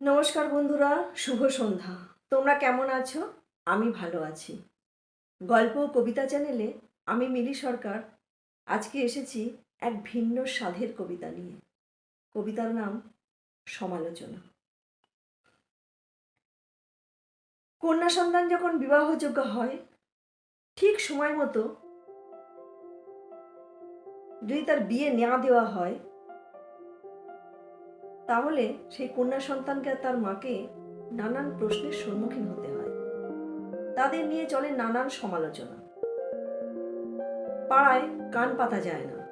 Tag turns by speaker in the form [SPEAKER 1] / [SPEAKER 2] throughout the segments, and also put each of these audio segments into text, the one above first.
[SPEAKER 1] নমস্কার বন্ধুরা, শুভ সন্ধ্যা। তোমরা কেমন আছো? আমি ভালো আছি। গল্প ও কবিতা চ্যানেলে আমি মিলি সরকার। আজকে এসেছি এক ভিন্ন স্বাদের কবিতা নিয়ে। কবিতার নাম সমালোচনা। কন্যা সন্তান যখন বিবাহযোগ্য হয়, ঠিক সময় মতো যদি তার বিয়ে নেওয়া দেওয়া হয় তাহলে সেই কন্যা সন্তানকে তার মাকে নানান প্রশ্নের সম্মুখীন হতে হয়। তাদের নিয়ে চলে নানান সমালোচনা। পাড়ায় কান পাতা যায় না।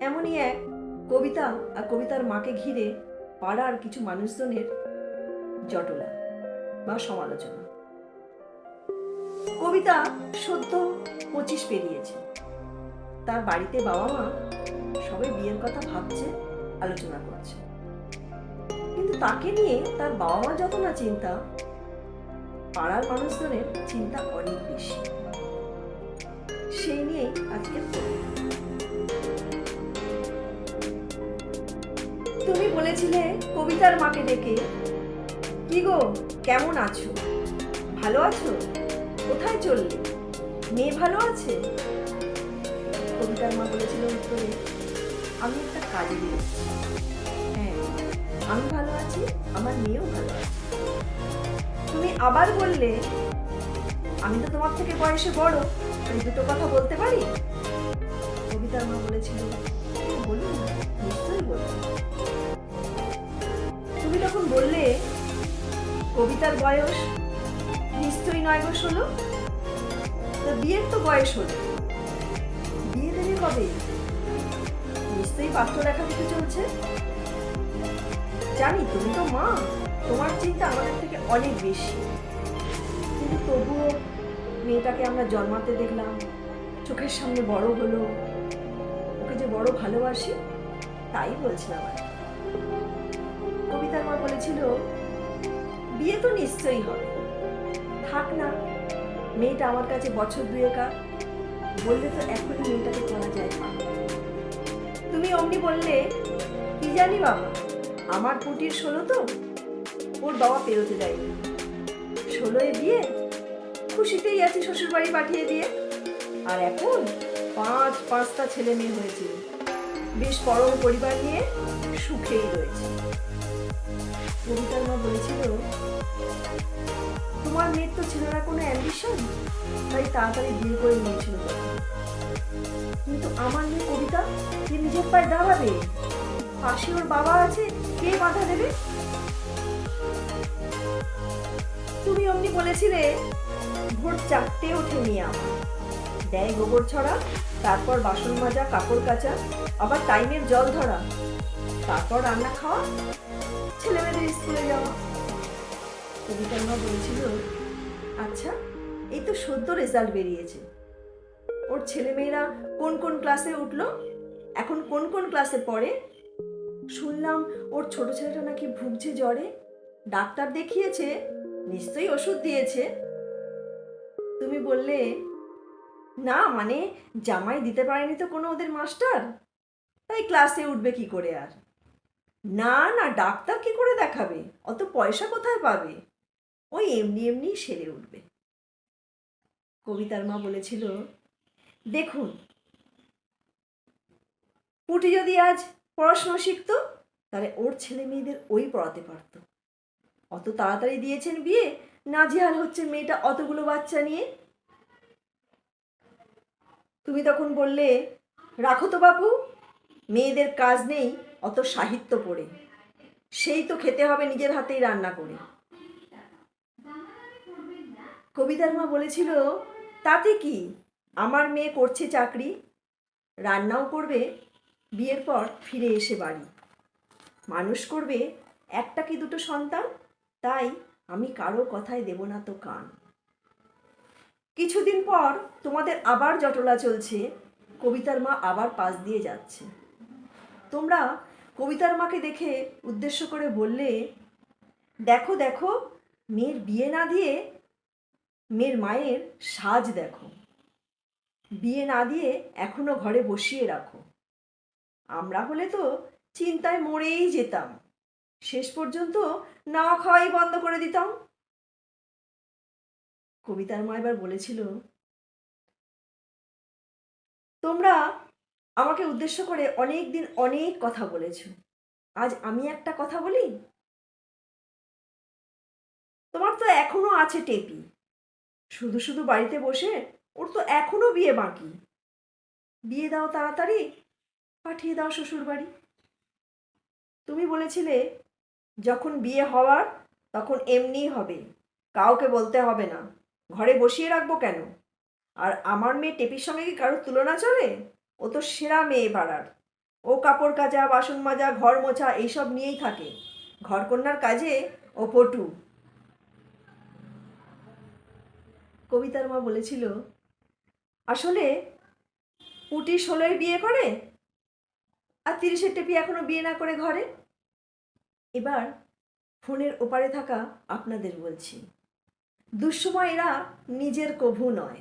[SPEAKER 1] এমনই এক কবিতা আর কবিতার মাকে ঘিরে পাড়ার কিছু মানুষজনের জটলা বা সমালোচনা। কবিতা সদ্য পঁচিশ পেরিয়েছে। তার বাড়িতে বাবা মা সবে বিয়ের কথা ভাবছে। আলোচনা করছে। কিন্তু তাকে নিয়ে তার বাবা মা যত না চিন্তা, পাড়ার মানুষজনের চিন্তা অনেক বেশি। সেই নিয়েই আজকের কবিতা। তুমি বলেছিলে কবিতার মাকে ডেকে, কি গো, কেমন আছো? ভালো আছো? কোথায় চললে? মেয়ে ভালো আছে? কবিতার মা বলেছিল উত্তরে, আমি কাজে বেরোচ্ছি হ্যাঁ আমি ভালো আছি আমার মেয়েও ভালো আছে। তুমি আবার বললে আমি তো তোমার থেকে বয়সে বড় তাই দুটো কথা বলতে পারি? কবিতার মা বলেছিল "হ্যাঁ, বলুন নিশ্চয়ই বলুন তুমি তখন বললে কবিতার বয়স নিশ্চয়ই নয় ষোলো। তা বিয়ের তো বয়স হলো। বিয়ে দেবে কবে? নিশ্চয়ই পাত্র দেখা দিতে চলছে? জানি, তুমি তো মা। তোমার চিন্তা আমাদের থেকে অনেক বেশি। কিন্তু তবুও মেয়েটাকে আমরা জন্মাতে দেখলাম। চোখের সামনে বড় হলো। ওকে যে বড় ভালোবাসি, তাই বলছিলাম আর কবিতার মা বলেছিল, বিয়ে তো নিশ্চয়ই হবে। থাক না, মেয়েটা আমার কাছে বছর দুয়েকা বললে তো এখনই মেয়েটাকে করা যায় তুমি অমনি বললে, কি জানি বাবা, আমার পুটির ষোলো তো? ওর বাবা পেরোতে দেয়নি ষোলোয় বিয়ে খুশিতেই আছি শ্বশুরবাড়ি পাঠিয়ে দিয়ে। আর এখন পাঁচ, পাঁচটা ছেলে মেয়ে হয়েছে। বেশ পরম পরিবার নিয়ে সুখেই রয়েছে। কবিতার মা বলেছিল তোমার মেয়ের তো ছিল না কোনো অ্যাম্বিশন তাই তাড়াতাড়ি বিয়ে করে নিয়েছিল কিন্তু আমার মেয়ে কবিতা যে নিজের পায়ে দাঁড়াবে? পাশে ওর বাবা আছে, কে বাধা দেবে? তুমি অমনি বলেছিলে, ভোর চারটে ওঠে নিয়ে দেয় গোবর ছড়া, তারপর বাসন মাজা, কাপড় কাচা, আবার টাইমের জল ধরা। তারপর রান্না খাওয়া, ছেলেমেয়েদের স্কুলে যাওয়া। কবিতার মা বলেছিল আচ্ছা এই তো সদ্য রেজাল্ট বেরিয়েছে। ওর ছেলেমেয়েরা কোন কোন ক্লাসে উঠল? এখন কোন কোন ক্লাসে পড়ে? শুনলাম ওর ছোট ছেলেটা নাকি ভুগছে জ্বরে। ডাক্তার দেখিয়েছে, নিশ্চয়ই ওষুধ দিয়েছে। তুমি বললে, না মানে জামাই দিতে পারেনি তো কোনো ওদের মাস্টার? তাই ক্লাসে উঠবে কি করে আর? না না, ডাক্তার কি করে দেখাবে? অত পয়সা কোথায় পাবে? ওই এমনি এমনি সেরে উঠবে। কবিতার মা বলেছিল, দেখুন, পুটি যদি আজ পড়াশোনা শিখতো, তাহলে ওর ছেলে মেয়েদের ওই পড়াতে পারতো। অত তাড়াতাড়ি দিয়েছেন বিয়ে নাজেহাল হচ্ছে মেয়েটা অতগুলো বাচ্চা নিয়ে। তুমি তখন বললে, রাখো তো বাপু, মেয়েদের কাজ নেই, অত সাহিত্য পড়ে। সেই তো খেতে হবে নিজের হাতেই রান্না করে। কবিতার মা বলেছিল, তাতে কি? আমার মেয়ে করছে চাকরি, রান্নাও করবে, বিয়ের পর ফিরে এসে বাড়ি। মানুষ করবে একটা কি দুটো সন্তান? তাই আমি কারও কথায় দেব না তো কান। কিছুদিন পর তোমাদের আবার জটলা চলছে কবিতার মা আবার পাশ দিয়ে যাচ্ছে। তোমরা কবিতার মাকে দেখে উদ্দেশ্য করে বললে, দেখো দেখো, মেয়ের বিয়ে না দিয়ে মেয়ের মায়ের সাজ দেখো। বিয়ে না দিয়ে এখনও ঘরে বসিয়ে রাখো। আমরা হলে তো চিন্তায় মরেই যেতাম। শেষ পর্যন্ত না খাওয়াই বন্ধ করে দিতাম। কবিতার মা এবার বলেছিল, তোমরা আমাকে উদ্দেশ্য করে অনেক দিন অনেক কথা বলেছ। আজ আমি একটা কথা বলি? তোমার তো এখনও আছে টেপি। শুধু শুধু বাড়িতে বসে ওর তো এখনও বিয়ে বাকি। বিয়ে দাও তাড়াতাড়ি, পাঠিয়ে দাও শ্বশুর বাড়ি তুমি বলেছিলে, যখন বিয়ে হওয়ার তখন এমনিই হবে, কাউকে বলতে হবে না, ঘরে বসিয়ে রাখব কেন? আর আমার মেয়ে টেপির সঙ্গে কি কারোর তুলনা চলে? ও তো সেরা মেয়ে পাড়ার ও কাপড় কাচা, বাসন মাজা, ঘর মোছা, এইসব নিয়েই থাকে। ঘরকন্যার কাজে ও পটু। কবিতার মা বলেছিল, আসলে পুটি ষোলোয় বিয়ে করে আর তিরিশের টেপি এখনও বিয়ে না করে ঘরে? এবার ফোনের ওপারে থাকা আপনাদের বলছি, দুঃসময় এরা নিজের কভু নয়।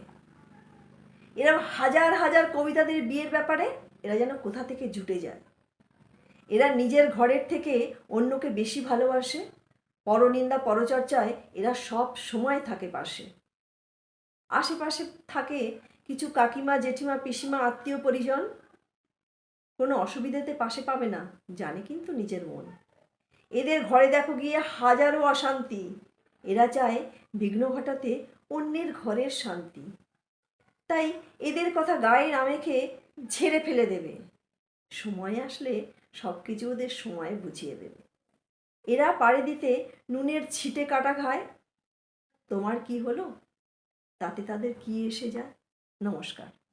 [SPEAKER 1] এরা হাজার হাজার কবিতাদের বিয়ের ব্যাপারে এরা যেন কোথা থেকে জুটে যায়। এরা নিজের ঘরের থেকে অন্যকে বেশি ভালোবাসে, পরনিন্দা পরচর্চায় এরা সব সময় থাকে পাশে। আশেপাশে থাকে কিছু কাকিমা, জেঠিমা, পিসিমা, আত্মীয়, পরিজন? কোনো অসুবিধাতে পাশে পাবে না, জানে কিন্তু নিজের মন। এদের ঘরে দেখো গিয়ে হাজারো অশান্তি। এরা চায় বিঘ্ন ঘটাতে অন্যের ঘরের শান্তি। তাই এদের কথা গায়ে না মেখে ঝেড়ে ফেলে দেবে। সময় আসলে সব কিছু ওদের সময় বুঝিয়ে দেবে। এরা পাড়ে দিতে নুনের ছিটে কাটা খায়। তোমার কি হলো? তাতে তাদের কি এসে যায়? নমস্কার।